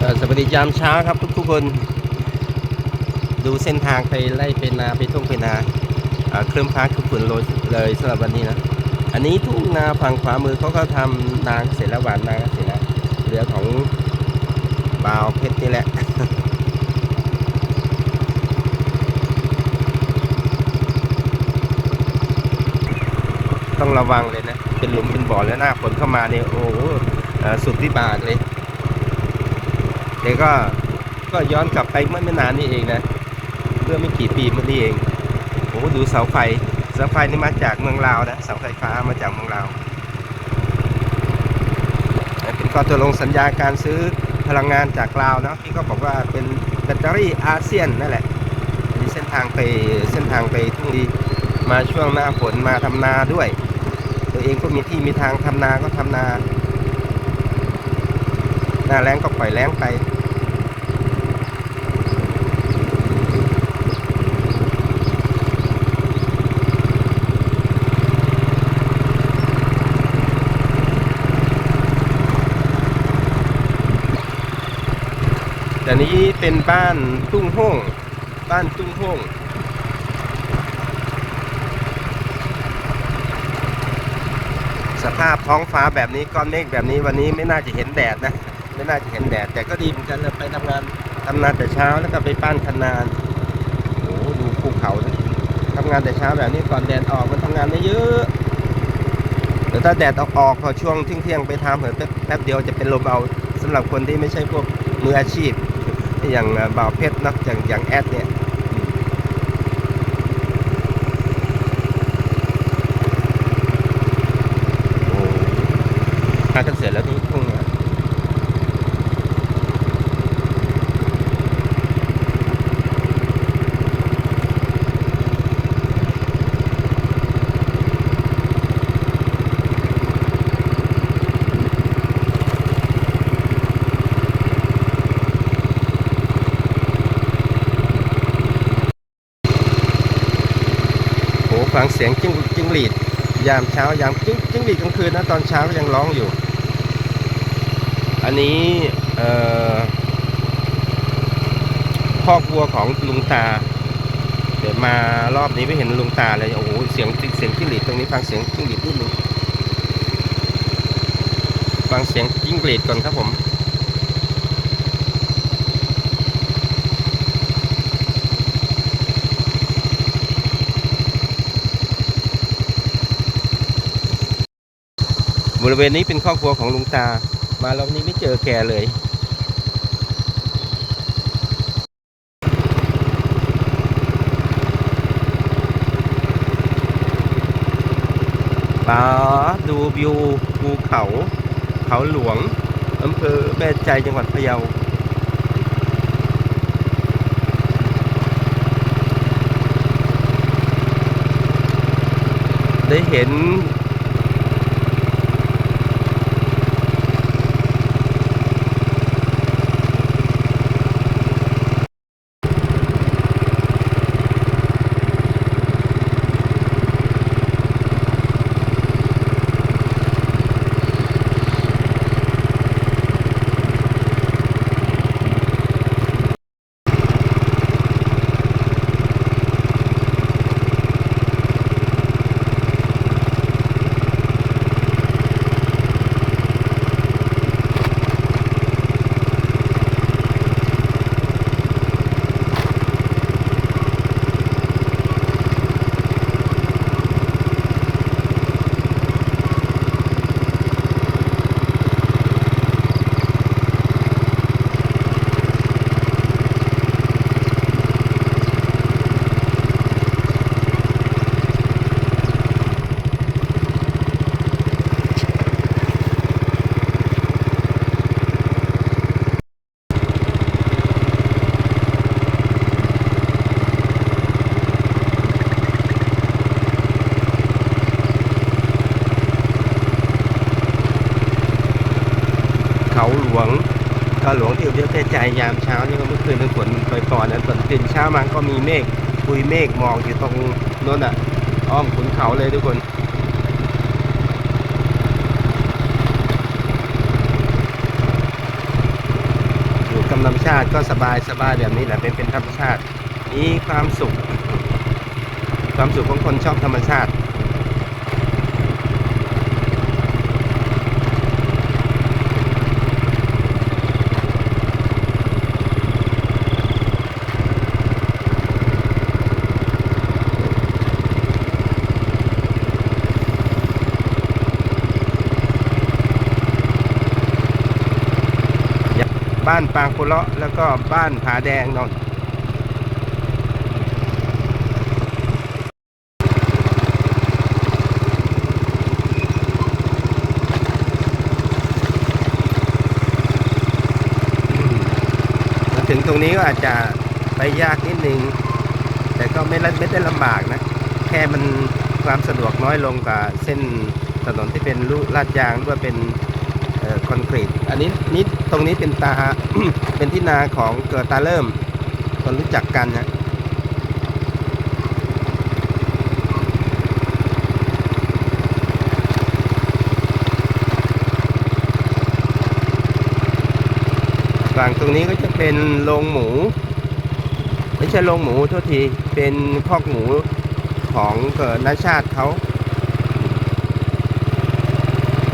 สวัสดียามเช้าครับทุกทุกๆคน ดูเส้นทางไปไล่ไปนาไปทุ่งไปนาอ่าเคลื่อนฟ้าคือฝนโรยเลยสำหรับวันนี้นะ อันนี้ทุ่งนาฝั่งขวามือเขาก็ทำนาเสร็จแล้วหวานนาเสร็จแล้วเรือของบาวเพชรนี่แหละต้องระวังเลยนะ เป็นหลุมเป็นบ่อแล้วหน้าฝนเข้ามาเนี่ยโอ้โหสุดวิบากเลย แต่ก็ก็ย้อนกลับไปเมื่อไม่นานนี่เองนะเมื่อไม่กี่ปีมานี่เองโอ้โหดูเสาไฟเสาไฟนี่มาจากเมืองลาวนะเสาไฟฟ้ามาจากเมืองลาวเป็นข้อตกลงสัญญาการซื้อพลังงานจากลาวเนาะที่เขาบอกว่าเป็นแบตเตอรี่อาเซียนนั่นแหละมีเส้นทางไปเส้นทางไปทุ่งดีมาช่วงหน้าฝนมาทำนาด้วย ตัวเองก็มีที่มีทางทำนาก็ทำนาหน้าแรงก็ปล่อยแรงไป นี้เป็นบ้านตุ้งโฮ่งบ้านตุ้งโฮ่งสภาพท้องฟ้าแบบนี้ก้อนเมฆแบบนี้วันนี้ไม่น่าจะเห็นแดดนะ ไม่น่าจะเห็นแดด แต่ก็ดีเหมือนกันเราไปทำงานทำงานแต่เช้าแล้วก็ไปป้านคันนานโอ้โหดูภูเขานะทำงานแต่เช้าแบบนี้ก่อนแดดออกมันทำงานได้เยอะแต่ถ้าแดดออกออกพอช่วงเที่ยงๆไปทำเหอะแป๊บแป๊บเดียวจะเป็นลมเอาสำหรับคนที่ไม่ใช่พวกมืออาชีพ อย่างเอ่อบ่าวเพชรเนอะอย่างอย่างแอดเนี่ยโอ้มากันเสร็จแล้วที่ทุ่งเนี่ยโห ฟังเสียงจิ้งจิ้งหรีด ยามเช้ายามจิ้งจิ้งหรีดกลางคืนนะตอนเช้ายังร้องอยู่ อันนี้เอ่อคอกวัวของลุงตา เดี๋ยวมารอบนี้ไม่เห็นลุงตาเลยโอ้โหเสียงเสียงจิ้งหรีดตรงนี้ฟังเสียงจิ้งหรีดนิดนึงฟังเสียงจิ้งหรีดก่อนครับผม บริเวณนี้เป็นครอบครัวของลุงตา มารอบนี้ไม่เจอแกเลย ป๋าดูวิวภูเขา เขาหลวงอำเภอแม่ใจจังหวัดพะเยาได้เห็น เขาหลวงเขาหลวงที่อุบลเทศใจยามเช้านี่ก็เมื่อคืนเป็นฝนปล่อยๆนั้นตอนตื่นเช้ามาก็มีเมฆปุยเมฆหมอกอยู่ตรงโน้นอะ อ้อมขุนเขาเลยทุกคนอยู่ธรรมชาติก็สบายสบายแบบนี้แหละเป็นเป็นธรรมชาติมีความสุข ความสุขของคนชอบธรรมชาติ บ้านปางกุเลาะแล้วก็บ้านผาแดงนนมาถึงตรงนี้ก็อาจจะไปยากนิดนึง แต่ก็ไม่ละไม่ได้ลำบากนะ แค่มันความสะดวกน้อยลงกับเส้นถนนที่เป็นลูลาดยางหรือว่าเป็น คอนกรีต อันนี้นี่ตรงนี้เป็นตา เป็นที่นาของเกิดตาเริ่ม คนรู้จักกันนะฝั่งตรงนี้ก็จะเป็นโรงหมู ไม่ใช่โรงหมูโทษที เป็นคอกหมูของเกิดนาชาติเขา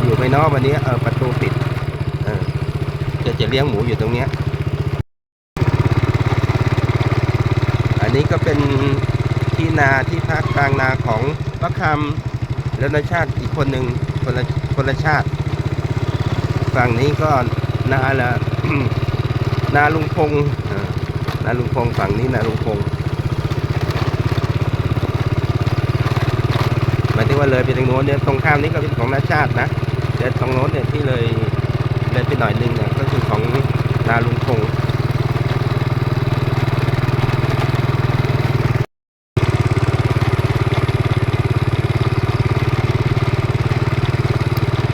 อยู่ไปนอกวันนี้เออประตูปิดเออจะจะเลี้ยงหมูอยู่ตรงเนี้ยอันนี้ก็เป็นที่นาที่พักกลางนาของพระคำและนชาติอีกคนหนึ่งคนละคนละชาติฝั่งนี้ก็นาละนาลุงพงษ์นาลุงพงษ์ฝั่งนี้นาลุงพงษ์หมายถึงว่าเลยไปทางโน้นเนี่ยตรงข้ามนี้ก็เป็นของนาชาตินะ เดินตรงโน้นเนี่ยที่เลยเลยไปหน่อยนึงเนี่ยก็คือของนาลุงพงษ์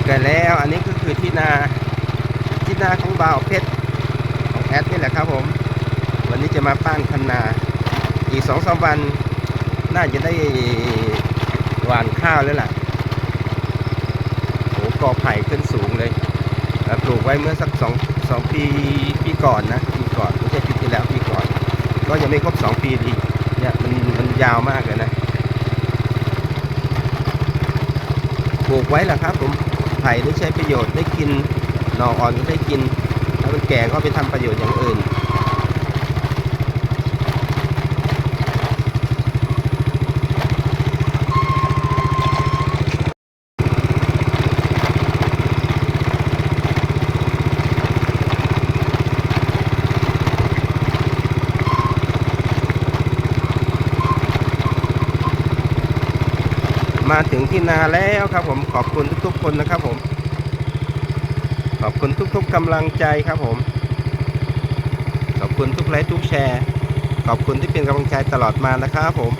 กันแล้วอันนี้ก็คือที่นาที่นาของบ่าวเพชรของแอดนี่แหละครับผม วันนี้จะมาปั้นคันนา อีกสองสามวันน่าจะได้หวานข้าวแล้วล่ะ กอไผ่ขึ้นสูงเลยปลูกไว้เมื่อสักสองสองปีปีก่อนนะปีก่อนไม่ใช่ปีที่แล้วปีก่อน ก็ยังไม่ครบสองปีดีเนี่ยมันมันยาวมากเลยนะปลูกไว้แหละครับผมไผ่ได้ใช้ประโยชน์ได้กินหน่ออ่อนก็ได้กิน ถ้ามันแก่ก็ไปทำประโยชน์อย่างอื่น มาถึ งที่นาแล้วครับผมขอบคุณทุกๆคนนะครับผม ขอบคุณทุกๆกำลังใจครับผม ขอบคุณทุกไลค์ทุกแชร์ ขอบคุณที่เป็นกำลังใจตลอดมานะครับผม